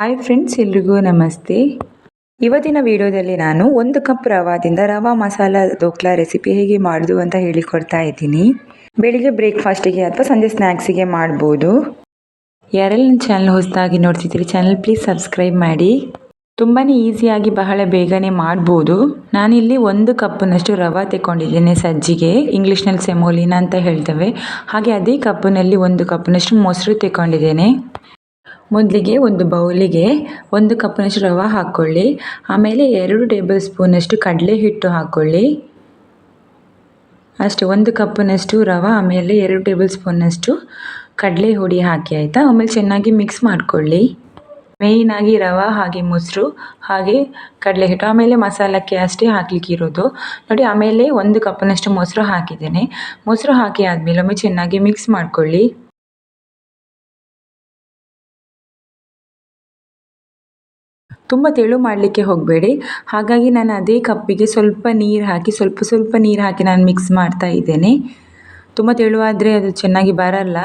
Hi friends ಎಲ್ರಿಗೂ ನಮಸ್ತೆ. ಇವತ್ತಿನ ವಿಡಿಯೋದಲ್ಲಿ ನಾನು ಒಂದು ಕಪ್ ರವಾದಿಂದ ರವಾ ಮಸಾಲ ದೋಕ್ಲಾ ರೆಸಿಪಿ ಹೇಗೆ ಮಾಡೋದು ಅಂತ ಹೇಳಿಕೊಡ್ತಾ ಇದ್ದೀನಿ. ಬೆಳಿಗ್ಗೆ ಬ್ರೇಕ್ಫಾಸ್ಟಿಗೆ ಅಥವಾ ಸಂಜೆ ಸ್ನ್ಯಾಕ್ಸಿಗೆ ಮಾಡ್ಬೋದು. ಯಾರೆಲ್ಲ ನನ್ನ ಚಾನಲ್ ಹೊಸದಾಗಿ ನೋಡ್ತಿದ್ದೀರಿ ಚಾನಲ್ ಪ್ಲೀಸ್ ಸಬ್ಸ್ಕ್ರೈಬ್ ಮಾಡಿ. ತುಂಬಾ ಈಸಿಯಾಗಿ ಬಹಳ ಬೇಗನೆ ಮಾಡ್ಬೋದು. ನಾನಿಲ್ಲಿ ಒಂದು ಕಪ್ನಷ್ಟು ರವೆ ತೆಕ್ಕೊಂಡಿದ್ದೇನೆ ಸಜ್ಜಿಗೆ. ಇಂಗ್ಲೀಷ್ನಲ್ಲಿ ಸೆಮೋಲಿನ ಅಂತ ಹೇಳ್ತೇವೆ. ಹಾಗೆ ಅದೇ ಕಪ್ಪಿನಲ್ಲಿ ಒಂದು ಕಪ್ನಷ್ಟು ಮೊಸರು ತೆಕ್ಕೊಂಡಿದ್ದೇನೆ. ಮೊದಲಿಗೆ ಒಂದು ಬೌಲಿಗೆ ಒಂದು ಕಪ್ನಷ್ಟು ರವೆ ಹಾಕ್ಕೊಳ್ಳಿ ಆಮೇಲೆ ಎರಡು ಟೇಬಲ್ ಸ್ಪೂನಷ್ಟು ಕಡಲೆ ಹಿಟ್ಟು ಹಾಕ್ಕೊಳ್ಳಿ ಅಷ್ಟೇ, ಒಂದು ಕಪ್ನಷ್ಟು ರವೆ, ಆಮೇಲೆ ಎರಡು ಟೇಬಲ್ ಸ್ಪೂನಷ್ಟು ಕಡಲೆ ಹುಡಿ ಹಾಕಿ, ಆಯಿತಾ? ಆಮೇಲೆ ಚೆನ್ನಾಗಿ ಮಿಕ್ಸ್ ಮಾಡಿಕೊಳ್ಳಿ. ಮೇಯ್ನಾಗಿ ರವೆ, ಹಾಗೆ ಮೊಸರು, ಹಾಗೆ ಕಡಲೆ ಹಿಟ್ಟು, ಆಮೇಲೆ ಮಸಾಲಕ್ಕೆ ಅಷ್ಟೇ ಹಾಕ್ಲಿಕ್ಕೆ ಇರೋದು. ನೋಡಿ, ಆಮೇಲೆ ಒಂದು ಕಪ್ನಷ್ಟು ಮೊಸರು ಹಾಕಿದ್ದೇನೆ. ಮೊಸರು ಹಾಕಿ ಆದಮೇಲೆ ಒಮ್ಮೆ ಚೆನ್ನಾಗಿ ಮಿಕ್ಸ್ ಮಾಡ್ಕೊಳ್ಳಿ. ತುಂಬ ತೆಳು ಮಾಡಲಿಕ್ಕೆ ಹೋಗಬೇಡಿ. ಹಾಗಾಗಿ ನಾನು ಅದೇ ಕಪ್ಪಿಗೆ ಸ್ವಲ್ಪ ನೀರು ಹಾಕಿ, ಸ್ವಲ್ಪ ಸ್ವಲ್ಪ ನೀರು ಹಾಕಿ ನಾನು ಮಿಕ್ಸ್ ಮಾಡ್ತಾ ಇದ್ದೇನೆ. ತುಂಬ ತೆಳುವಾದರೆ ಅದು ಚೆನ್ನಾಗಿ ಬರಲ್ಲ.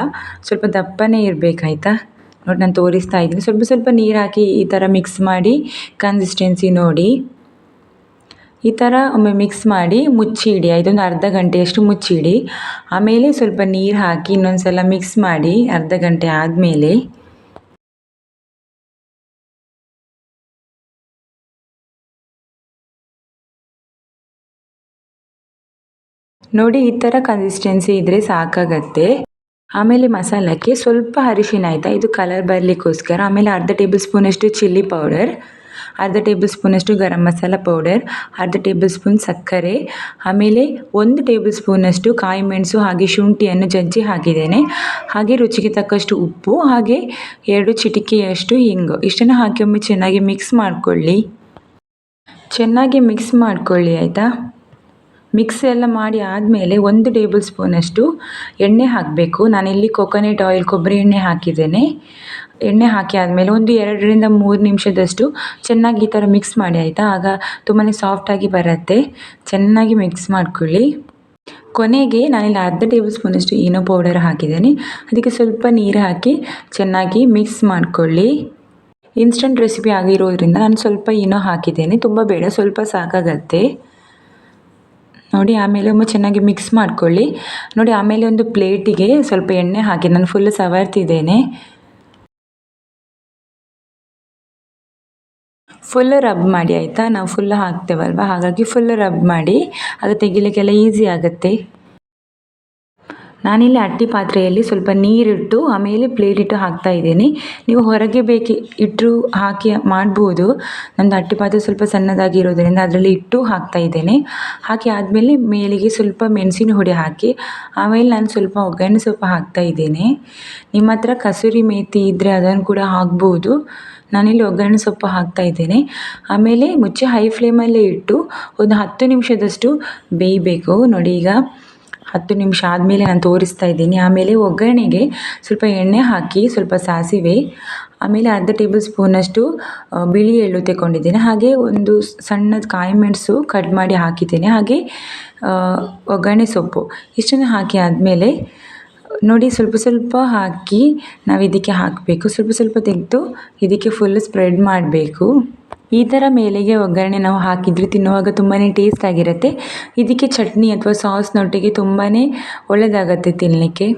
ಸ್ವಲ್ಪ ದಪ್ಪನೇ ಇರಬೇಕಾಯ್ತಾ? ನೋಡಿ ನಾನು ತೋರಿಸ್ತಾ ಇದ್ದೀನಿ. ಸ್ವಲ್ಪ ಸ್ವಲ್ಪ ನೀರು ಹಾಕಿ ಈ ಥರ ಮಿಕ್ಸ್ ಮಾಡಿ ಕನ್ಸಿಸ್ಟೆನ್ಸಿ ನೋಡಿ. ಈ ಥರ ಒಮ್ಮೆ ಮಿಕ್ಸ್ ಮಾಡಿ ಮುಚ್ಚಿಡಿ. ಇದೊಂದು ಅರ್ಧ ಗಂಟೆಯಷ್ಟು ಮುಚ್ಚಿಡಿ. ಆಮೇಲೆ ಸ್ವಲ್ಪ ನೀರು ಹಾಕಿ ಇನ್ನೊಂದು ಸಲ ಮಿಕ್ಸ್ ಮಾಡಿ ಅರ್ಧ ಗಂಟೆ ಆದಮೇಲೆ ನೋಡಿ, ಈ ಥರ ಕನ್ಸಿಸ್ಟೆನ್ಸಿ ಇದ್ದರೆ ಸಾಕಾಗತ್ತೆ. ಆಮೇಲೆ ಮಸಾಲಕ್ಕೆ ಸ್ವಲ್ಪ ಅರಿಶಿನ ಆಯಿತಾ? ಇದು ಕಲರ್ ಬರಲಿಕ್ಕೋಸ್ಕರ. ಆಮೇಲೆ ಅರ್ಧ ಟೇಬಲ್ ಸ್ಪೂನಷ್ಟು ಚಿಲ್ಲಿ ಪೌಡರ್ ಅರ್ಧ ಟೇಬಲ್ ಸ್ಪೂನಷ್ಟು ಗರಂ ಮಸಾಲ ಪೌಡರ್ ಅರ್ಧ ಟೇಬಲ್ ಸ್ಪೂನ್ ಸಕ್ಕರೆ, ಆಮೇಲೆ ಒಂದು ಟೇಬಲ್ ಸ್ಪೂನಷ್ಟು ಕಾಯಿ ಮೆಣಸು ಹಾಗೆ ಶುಂಠಿಯನ್ನು ಜಜ್ಜಿ ಹಾಕಿದ್ದೇನೆ. ಹಾಗೆ ರುಚಿಗೆ ತಕ್ಕಷ್ಟು ಉಪ್ಪು, ಹಾಗೆ ಎರಡು ಚಿಟಿಕೆಯಷ್ಟು ಹಿಂಗು ಇಷ್ಟನ್ನು ಹಾಕಿ ಒಮ್ಮೆ ಚೆನ್ನಾಗಿ ಮಿಕ್ಸ್ ಮಾಡಿಕೊಳ್ಳಿ. ಚೆನ್ನಾಗಿ ಮಿಕ್ಸ್ ಮಾಡಿಕೊಳ್ಳಿ, ಆಯಿತಾ? ಮಿಕ್ಸ್ ಎಲ್ಲ ಮಾಡಿ ಆದಮೇಲೆ ಒಂದು ಟೇಬಲ್ ಸ್ಪೂನಷ್ಟು ಎಣ್ಣೆ ಹಾಕಬೇಕು. ನಾನಿಲ್ಲಿ ಕೊಕೊನೆಟ್ ಆಯಿಲ್, ಕೊಬ್ಬರಿ ಎಣ್ಣೆ ಹಾಕಿದ್ದೇನೆ. ಎಣ್ಣೆ ಹಾಕಿ ಆದಮೇಲೆ ಒಂದು ಎರಡರಿಂದ ಮೂರು ನಿಮಿಷದಷ್ಟು ಚೆನ್ನಾಗಿ ಈ ಥರ ಮಿಕ್ಸ್ ಮಾಡಿ, ಆಯಿತಾ? ಆಗ ತುಂಬಾ ಸಾಫ್ಟಾಗಿ ಬರುತ್ತೆ. ಚೆನ್ನಾಗಿ ಮಿಕ್ಸ್ ಮಾಡ್ಕೊಳ್ಳಿ. ಕೊನೆಗೆ ನಾನಿಲ್ಲಿ ಅರ್ಧ ಟೇಬಲ್ ಸ್ಪೂನಷ್ಟು ಏನೋ ಪೌಡರ್ ಹಾಕಿದ್ದೇನೆ. ಅದಕ್ಕೆ ಸ್ವಲ್ಪ ನೀರು ಹಾಕಿ ಚೆನ್ನಾಗಿ ಮಿಕ್ಸ್ ಮಾಡಿಕೊಳ್ಳಿ. ಇನ್ಸ್ಟಂಟ್ ರೆಸಿಪಿ ಆಗಿರೋದ್ರಿಂದ ನಾನು ಸ್ವಲ್ಪ ಏನೋ ಹಾಕಿದ್ದೇನೆ. ತುಂಬ ಬೇಡ, ಸ್ವಲ್ಪ ಸಾಕಾಗತ್ತೆ. ನೋಡಿ ಆಮೇಲೆ ಒಮ್ಮೆ ಚೆನ್ನಾಗಿ ಮಿಕ್ಸ್ ಮಾಡ್ಕೊಳ್ಳಿ. ನೋಡಿ ಆಮೇಲೆ ಒಂದು ಪ್ಲೇಟಿಗೆ ಸ್ವಲ್ಪ ಎಣ್ಣೆ ಹಾಕಿ, ನಾನು ಫುಲ್ ಸವರ್ತಿದ್ದೇನೆ. ಫುಲ್ ರಬ್ ಮಾಡಿ, ಆಯಿತಾ? ನಾವು ಫುಲ್ ಹಾಕ್ತೇವಲ್ವ? ಹಾಗಾಗಿ ಫುಲ್ ರಬ್ ಮಾಡಿ, ಅದು ತೆಗಿಲಿಕ್ಕೆಲ್ಲ ಈಸಿ ಆಗುತ್ತೆ. ನಾನಿಲ್ಲಿ ಅಟ್ಟಿ ಪಾತ್ರೆಯಲ್ಲಿ ಸ್ವಲ್ಪ ನೀರಿಟ್ಟು, ಆಮೇಲೆ ಪ್ಲೇಟ್ ಇಟ್ಟು ಹಾಕ್ತಾ ಇದ್ದೀನಿ. ನೀವು ಹೊರಗೆ ಬೇಕಿ ಇಟ್ಟರು ಹಾಕಿ ಮಾಡ್ಬೋದು. ನಂದು ಅಟ್ಟಿ ಪಾತ್ರೆ ಸ್ವಲ್ಪ ಸಣ್ಣದಾಗಿರೋದರಿಂದ ಅದರಲ್ಲಿ ಇಟ್ಟು ಹಾಕ್ತಾ ಇದ್ದೇನೆ. ಹಾಕಿ ಆದಮೇಲೆ ಮೇಲಿಗೆ ಸ್ವಲ್ಪ ಮೆಣಸಿನ ಹುಡಿ ಹಾಕಿ, ಆಮೇಲೆ ನಾನು ಸ್ವಲ್ಪ ಒಗ್ಗರಣೆ ಸೊಪ್ಪು ಹಾಕ್ತಾ ಇದ್ದೇನೆ. ನಿಮ್ಮ ಹತ್ರ ಕಸೂರಿ ಮೇಥಿ ಇದ್ದರೆ ಅದನ್ನು ಕೂಡ ಹಾಕ್ಬೋದು. ನಾನಿಲ್ಲಿ ಒಗ್ಗರಣೆ ಸೊಪ್ಪು ಹಾಕ್ತಾ ಇದ್ದೇನೆ. ಆಮೇಲೆ ಮುಚ್ಚಿ ಹೈ ಫ್ಲೇಮಲ್ಲೇ ಇಟ್ಟು ಒಂದು ಹತ್ತು ನಿಮಿಷದಷ್ಟು ಬೇಯಬೇಕು. ನೋಡಿ ಈಗ ಹತ್ತು ನಿಮಿಷ ಆದಮೇಲೆ ನಾನು ತೋರಿಸ್ತಾ ಇದ್ದೀನಿ. ಆಮೇಲೆ ಒಗ್ಗರಣೆಗೆ ಸ್ವಲ್ಪ ಎಣ್ಣೆ ಹಾಕಿ ಸ್ವಲ್ಪ ಸಾಸಿವೆ, ಆಮೇಲೆ ಅರ್ಧ ಟೇಬಲ್ ಸ್ಪೂನಷ್ಟು ಬಿಳಿ ಎಳ್ಳು ತೆಗೊಂಡಿದ್ದೇನೆ ಹಾಗೆ ಒಂದು ಸಣ್ಣದು ಕಾಯಿ ಮೆಣಸು ಕಟ್ ಮಾಡಿ ಹಾಕಿದ್ದೇನೆ. ಹಾಗೆ ಒಗ್ಗರಣೆ ಸೊಪ್ಪು. ಇಷ್ಟನ್ನು ಹಾಕಿ ಆದಮೇಲೆ, ನೋಡಿ ಸ್ವಲ್ಪ ಸ್ವಲ್ಪ ಹಾಕಿ ನಾವು ಇದಕ್ಕೆ ಹಾಕಬೇಕು. ಸ್ವಲ್ಪ ಸ್ವಲ್ಪ ತೆಗೆದು ಇದಕ್ಕೆ ಫುಲ್ ಸ್ಪ್ರೆಡ್ ಮಾಡಬೇಕು. ಈ ಥರ ಮೇಲೆಗೆ ಒಗ್ಗರಣೆ ನಾವು ಹಾಕಿದರೆ ತಿನ್ನುವಾಗ ತುಂಬಾ ಟೇಸ್ಟ್ ಆಗಿರುತ್ತೆ. ಇದಕ್ಕೆ ಚಟ್ನಿ ಅಥವಾ ಸಾಸ್ನೊಟ್ಟಿಗೆ ತುಂಬಾ ಒಳ್ಳೆಯದಾಗತ್ತೆ ತಿನ್ನಲಿಕ್ಕೆ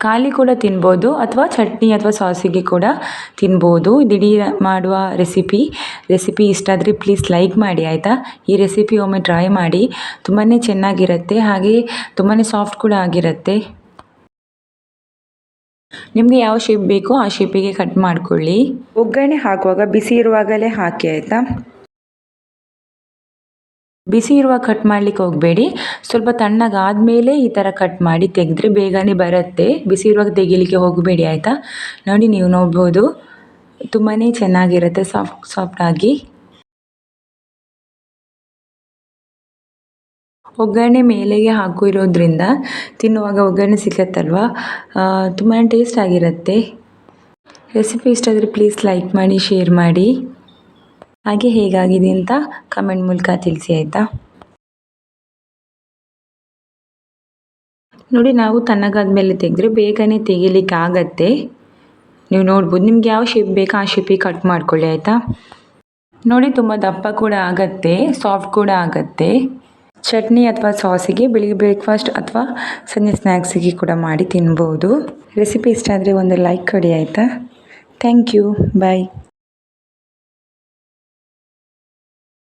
ಖಾಲಿ ಕೂಡ ತಿನ್ಬೋದು ಅಥವಾ ಚಟ್ನಿ ಅಥವಾ ಸಾಸಿಗೆ ಕೂಡ ತಿನ್ಬೋದು. ದಿಢೀರ್ ಮಾಡುವ ರೆಸಿಪಿ ರೆಸಿಪಿ ಇಷ್ಟ ಆದರೆ ಪ್ಲೀಸ್ ಲೈಕ್ ಮಾಡಿ ಆಯಿತಾ? ಈ ರೆಸಿಪಿ ಒಮ್ಮೆ ಟ್ರೈ ಮಾಡಿ. ತುಂಬಾ ಚೆನ್ನಾಗಿರುತ್ತೆ, ಹಾಗೆ ತುಂಬಾ ಸಾಫ್ಟ್ ಕೂಡ ಆಗಿರುತ್ತೆ. ನಿಮಗೆ ಯಾವ ಶೇಪ್ ಬೇಕೋ ಆ ಶೇಪಿಗೆ ಕಟ್ ಮಾಡ್ಕೊಳ್ಳಿ. ಒಗ್ಗರಣೆ ಹಾಕುವಾಗ ಬಿಸಿ ಇರುವಾಗಲೇ ಹಾಕಿ ಆಯಿತಾ? ಬಿಸಿ ಇರುವಾಗ ಕಟ್ ಮಾಡಲಿಕ್ಕೆ ಹೋಗಬೇಡಿ. ಸ್ವಲ್ಪ ತಣ್ಣಗಾದಮೇಲೆ ಈ ಥರ ಕಟ್ ಮಾಡಿ ತೆಗೆದ್ರೆ ಬೇಗನೆ ಬರುತ್ತೆ. ಬಿಸಿ ಇರುವಾಗ ತೆಗಿಲಿಕ್ಕೆ ಹೋಗಬೇಡಿ ಆಯಿತಾ? ನೋಡಿ ನೀವು ನೋಡ್ಬೋದು. ತುಂಬಾ ಚೆನ್ನಾಗಿರುತ್ತೆ ಸಾಫ್ಟ್ ಸಾಫ್ಟಾಗಿ ಒಗ್ಗರಣೆ ಮೇಲೆಗೆ ಹಾಕಿರೋದ್ರಿಂದ ತಿನ್ನುವಾಗ ಒಗ್ಗರಣೆ ಸಿಗತ್ತಲ್ವ? ತುಂಬಾ ಟೇಸ್ಟ್ ಆಗಿರುತ್ತೆ. ರೆಸಿಪಿ ಇಷ್ಟ ಆದರೆ ಪ್ಲೀಸ್ ಲೈಕ್ ಮಾಡಿ ಶೇರ್ ಮಾಡಿ. ಹಾಗೆ ಹೇಗಾಗಿದೆ ಅಂತ ಕಮೆಂಟ್ ಮೂಲಕ ತಿಳಿಸಿ ಆಯಿತಾ? ನೋಡಿ, ನಾವು ತಣ್ಣಗಾದ ಮೇಲೆ ತೆಗೆದ್ರೆ ಬೇಗನೆ ತೆಗಿಲಿಕ್ಕೆ ಆಗತ್ತೆ. ನೀವು ನೋಡ್ಬೋದು, ನಿಮ್ಗೆ ಯಾವ ಶೇಪ್ ಬೇಕೋ ಆ ಶೇಪಿಗೆ ಕಟ್ ಮಾಡ್ಕೊಳ್ಳಿ, ಆಯಿತಾ? ನೋಡಿ, ತುಂಬ ದಪ್ಪ ಕೂಡ ಆಗತ್ತೆ ಸಾಫ್ಟ್ ಕೂಡ ಆಗತ್ತೆ. ಚಟ್ನಿ ಅಥವಾ ಸಾಸಿಗೆ, ಬೆಳಿಗ್ಗೆ ಬ್ರೇಕ್ಫಾಸ್ಟ್ ಅಥವಾ ಸಂಜೆ ಸ್ನ್ಯಾಕ್ಸಿಗೆ ಕೂಡ ಮಾಡಿ ತಿನ್ಬೋದು. ರೆಸಿಪಿ ಇಷ್ಟ ಆದರೆ ಒಂದು ಲೈಕ್ ಕೊಡಿ ಆಯಿತಾ? Thank you bye